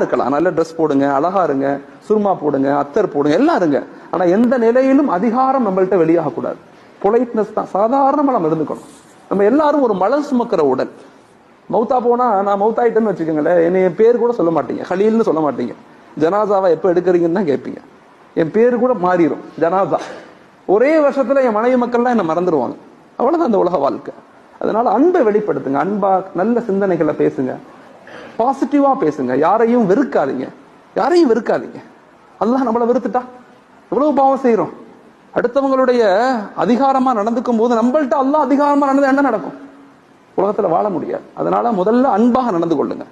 இருக்கலாம். நல்ல ட்ரெஸ் போடுங்க அழகா இருங்க சுருமா போடுங்க அத்தர் போடுங்க எல்லாம் இருங்க. ஆனா எந்த நிலையிலும் அதிகாரம் நம்மள்ட்ட வெளியாக கூடாது. பொலைட்னஸ் தான். சாதாரணமா நம்ம இருந்துக்கணும். நம்ம எல்லாரும் ஒரு மலம் சுமக்கிற உடல். மௌத்தா போனா நான் மௌத்தாயிட்டேன்னு வச்சுக்கோங்களேன். என்னை என் பேர் கூட சொல்ல மாட்டீங்க. ஹலீல்னு சொல்ல மாட்டீங்க. ஜனாசாவை எப்போ எடுக்கிறீங்கன்னு தான் கேட்பீங்க. என் பேர் கூட மாறிடும் ஜனாசா. ஒரே வருஷத்துல என் மனைவி மக்கள்லாம் என்ன மறந்துடுவாங்க அவ்வளவுதான் அந்த உலக வாழ்க்கை. அதனால அன்பை வெளிப்படுத்துங்க. அன்பா நல்ல சிந்தனைகளை பேசுங்க. பாசிட்டிவா பேசுங்க. யாரையும் வெறுக்காதீங்க. யாரையும் வெறுக்காதீங்க. அல்லாஹ் நம்மளை வெறுத்துட்டா? எவ்வளவு பாவம் செய்யறோம் அடுத்தவங்களுடைய அதிகாரமா நடந்துக்கும் போது நம்மள்ட்ட அல்லாஹ் அதிகாரமா நடந்தது என்ன நடக்கும்? உலகத்துல வாழ முடியாது. அதனால முதல்ல அன்பாக நடந்து கொள்ளுங்க.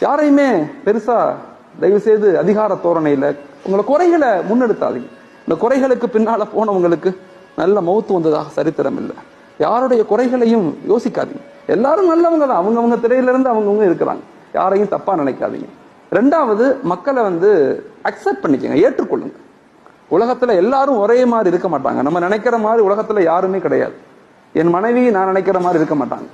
யாரையுமே பெருசா தயவு செய்து அதிகார தோரணையில உங்களை குறைகளை முன்னெடுத்தாதீங்க. இந்த குறைகளுக்கு பின்னால போனவங்களுக்கு நல்ல மௌத்து வந்ததாக சரித்திரம் இல்லை யாருடைய குறைகளையும் யோசிக்காதீங்க. எல்லாரும் நல்லவங்க தான். அவங்கவுங்க திரையில இருந்து இருக்கிறாங்க. யாரையும் தப்பா நினைக்காதீங்க. ரெண்டாவது மக்களை வந்து அக்செப்ட் பண்ணிக்கோங்க ஏற்றுக்கொள்ளுங்க. உலகத்துல எல்லாரும் ஒரே மாதிரி இருக்க மாட்டாங்க. நம்ம நினைக்கிற மாதிரி உலகத்துல யாருமே கிடையாது. என் மனைவி நான் நினைக்கிற மாதிரி இருக்க மாட்டாங்க.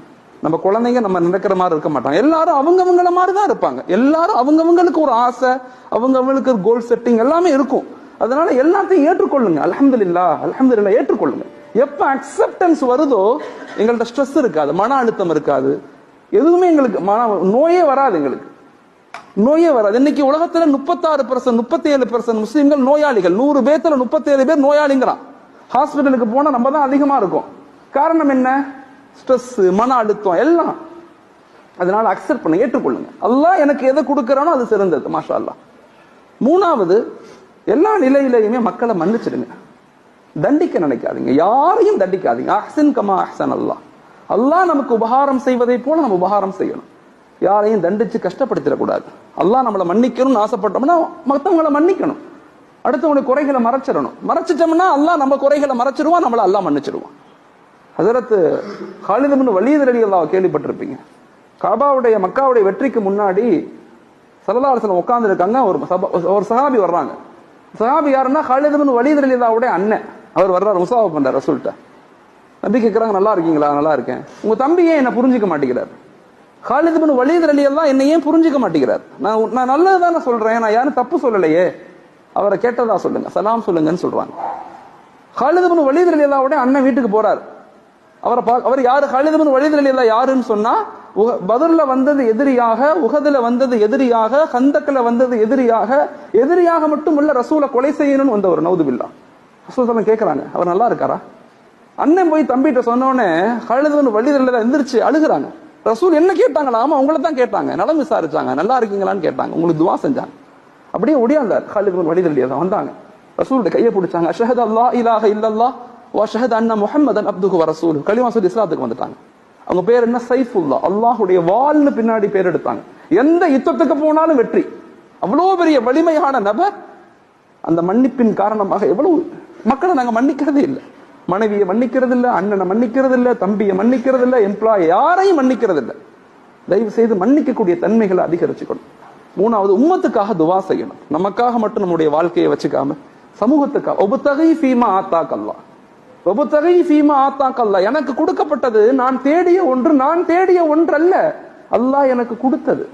நம்ம குழந்தைங்க நம்ம நினைக்கிற மாதிரி இருக்க மாட்டாங்க. எல்லாரும் அவங்கவங்கள மாதிரி தான் இருப்பாங்க. எல்லாரும் அவங்கவங்களுக்கு ஒரு ஆசை அவங்கவங்களுக்கு ஒரு கோல் செட்டிங் எல்லாமே இருக்கும். அதனால எல்லாத்தையும் ஏற்றுக்கொள்ளுங்க. அல்ஹம்துலில்லா அல்ஹம்துலில்லா ஏற்றுக்கொள்ளுங்க. எப்ப அக்செப்டன்ஸ் வருதோ எங்கள்ட்ட ஸ்ட்ரெஸ் இருக்காது மன அழுத்தம் இருக்காது. எதுவுமே எங்களுக்கு மன நோயே வராது எங்களுக்கு. நோயே வராது. இன்னைக்கு உலகத்துல முப்பத்தாறு பர்சன்ட் முப்பத்தி ஏழு பர்சன்ட் முஸ்லீம்கள் நோயாளிகள். நூறு பேர்த்துல முப்பத்தேழு பேர் நோயாளிங்கிறான் ஹாஸ்பிட்டலுக்கு போனா நம்ம தான் அதிகமா இருக்கும். காரணம் என்ன? ஸ்ட்ரெஸ் மன அழுத்தம் எல்லாம். அதனால அக்செப்ட் பண்ண ஏற்றுக்கொள்ளுங்க. அல்லாஹ் எனக்கு எதை கொடுக்கறானோ அது சிறந்தது மாஷா அல்லா மூணாவது எல்லா நிலையிலையுமே மக்களை மன்னிச்சிடுங்க. தண்டிக்க நினைக்காதீங்க. யாரையும் தண்டிக்காதீங்க. அஹ்சன் கமா அஹ்சன் அல்லாஹ் அல்லாஹ் நமக்கு உபகாரம் செய்வதை போல நம்ம உபகாரம் செய்யணும். யாரையும் தண்டிச்சு கஷ்டப்படுத்திடக்கூடாது. அல்லாஹ் நம்மளை மன்னிக்கணும்னு ஆசைப்பட்டோம்னா மத்தவங்களை மன்னிக்கணும். அடுத்தவங்களுடைய குறைகளை மறைச்சிடணும். மறைச்சிட்டோம்னா அல்லாஹ் நம்ம குறைகளை மறைச்சிருவான் நம்மள அல்லாஹ் மன்னிச்சிடுவான் ஹசரத் ஹாலித் பின் வலீத் அலி கேள்விப்பட்டிருப்பீங்க. காபாவுடைய மக்காவுடைய வெற்றிக்கு முன்னாடி சல்லல்லாஹு உட்கார்ந்து இருக்காங்க ஒரு சபா- ஒரு சஹாபி வர்றாங்க. சஹாபி யாருன்னா ஹாலித் பின் அலி அண்ணன். அவர் வர்றாரு முசாவை பண்றாரு ரசூல்ட்ட நபி கேட்குறாங்க நல்லா இருக்கீங்களா? நல்லா இருக்கேன். உங்க தம்பி ஏன் என்ன புரிஞ்சுக்க மாட்டேங்கிறார்? ஹாலித் பின் வலீத் அலி அல்லாஹ் என்னை ஏன் புரிஞ்சுக்க மாட்டேங்கிறார்? நான் நான் நல்லது தானே சொல்றேன் நான் யாரும் தப்பு சொல்லலையே. அவரை கேட்டதா சொல்லுங்க சலாம் சொல்லுங்கன்னு சொல்றாங்க. ஹாலித் பின் வலீத் அலி அல்லாஹ்வுடைய அண்ணன் வீட்டுக்கு போகிறார் அவரை பா- அவர் யாரு? ஹாலித் பின் வலீத் அலி யாருன்னு சொன்னா உக- வந்தது எதிரியாக உகதுல வந்தது எதிரியாக கந்தக்கில் வந்தது எதிரியாக எதிரியாக மட்டும் இல்ல ரசூலை கொலை செய்யணும்னு வந்தவர் நவுதுபில்லா. ரசூல் கேட்குறாங்க அவர் நல்லா இருக்காரா? அண்ணன் போய் தம்பிட்ட சொன்னோடனே ஹாலித் பின் வலீத் அலி எந்திரிச்சு அழுகுறாங்க. ரசூல் என்ன கேட்டாங்களா? ஆமா அவங்கள தான் கேட்டாங்க. நலம் விசாரிச்சாங்க. நல்லா இருக்கீங்களான்னு கேட்டாங்க. உங்களுக்கு துவா செஞ்சாங்க. அப்படியே ஒடியாந்தார் ஹாலித் பின் வலீத் வந்தாங்க. ரசூலுடைய கையை பிடிச்சாங்க. அஷஹத் அல்லா இலாக இல்லல்லா வ ஷஹத் அண்ணா முஹம்மதன் அப்துகு வ ரசூலு. கலிமா சொல்லி இஸ்லாத்துக்கு வந்துட்டாங்க. அவங்க பேர் என்ன? சைஃபுல்லா. அல்லாஹுடைய வால்னு பின்னாடி பேர் எடுத்தாங்க. எந்த யுத்தத்துக்கு போனாலும் வெற்றி. அவ்வளவு பெரிய வலிமையான நபர். அந்த மன்னிப்பின் காரணமாக எவ்வளவு மக்களை நாங்க மன்னிக்கிறதே இல்லை. மனைவியை மன்னிக்கிறது இல்ல அண்ணனை மன்னிக்கிறதில்ல தம்பியை மன்னிக்கிறது இல்ல எம்ப்ளாய் யாரையும் மன்னிக்கிறதில்ல. தயவு செய்து மன்னிக்கக்கூடிய தன்மைகளை அதிகரிச்சுக்கணும். மூணாவது உம்மத்துக்காக துவா செய்யணும். நமக்காக மட்டும் நம்முடைய வாழ்க்கையை வச்சுக்காம சமூகத்துக்காக. ஒபுத்தகை ஃபீமா ஆத்தாக்கல்லா. ஒபுத்தகை ஃபீமா ஆத்தாக்கல்லா. எனக்கு கொடுக்கப்பட்டது நான் தேடிய ஒன்று நான் தேடிய ஒன்று அல்ல அல்லாஹ் எனக்கு கொடுத்தது.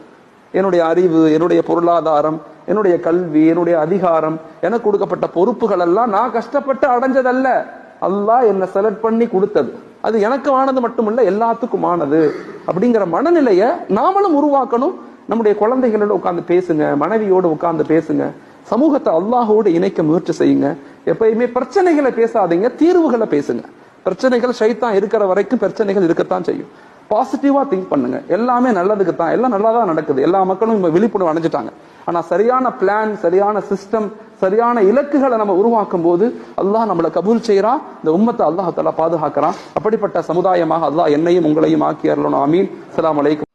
என்னுடைய அறிவு என்னுடைய பொருளாதாரம் என்னுடைய கல்வி என்னுடைய அதிகாரம் எனக்கு கொடுக்கப்பட்ட பொறுப்புகள் எல்லாம் நான் கஷ்டப்பட்டு அடைஞ்சதல்ல. அல்லாஹ் என்னை செலக்ட் பண்ணி கொடுத்தது. அது எனக்கு ஆனது மட்டுமல்ல எல்லாத்துக்கும் ஆனது. அப்படிங்கிற மனநிலைய நாமளும் உருவாக்கணும். நம்முடைய குழந்தைகளோட உட்காந்து பேசுங்க மனைவியோடு உட்காந்து பேசுங்க சமூகத்தை அல்லாஹோடு இணைக்க முயற்சி செய்யுங்க. எப்பயுமே பிரச்சனைகளை பேசாதீங்க தீர்வுகளை பேசுங்க. பிரச்சனைகள் சைத்தான் இருக்கிற வரைக்கும் பிரச்சனைகள் இருக்கத்தான் செய்யும். பாசிட்டிவா திங்க் பண்ணுங்க. எல்லாமே நல்லதுக்கு தான் எல்லாம் நல்லா தான் நடக்குது. எல்லா மக்களும் விழிப்புணர்வு அடைஞ்சிட்டாங்க. ஆனா சரியான பிளான் சரியான சிஸ்டம் சரியான இலக்குகளை நம்ம உருவாக்கும் போது அல்லாஹ் நம்மளை கபூல் செய்யறா இந்த உம்மத்தை அல்லாஹ் பாதுகாக்கிறான் அப்படிப்பட்ட சமுதாயமாக அல்லாஹ் என்னையும் உங்களையும் ஆக்கி அருளணும். அமீன் அஸ்ஸலாமு அலைக்கும்.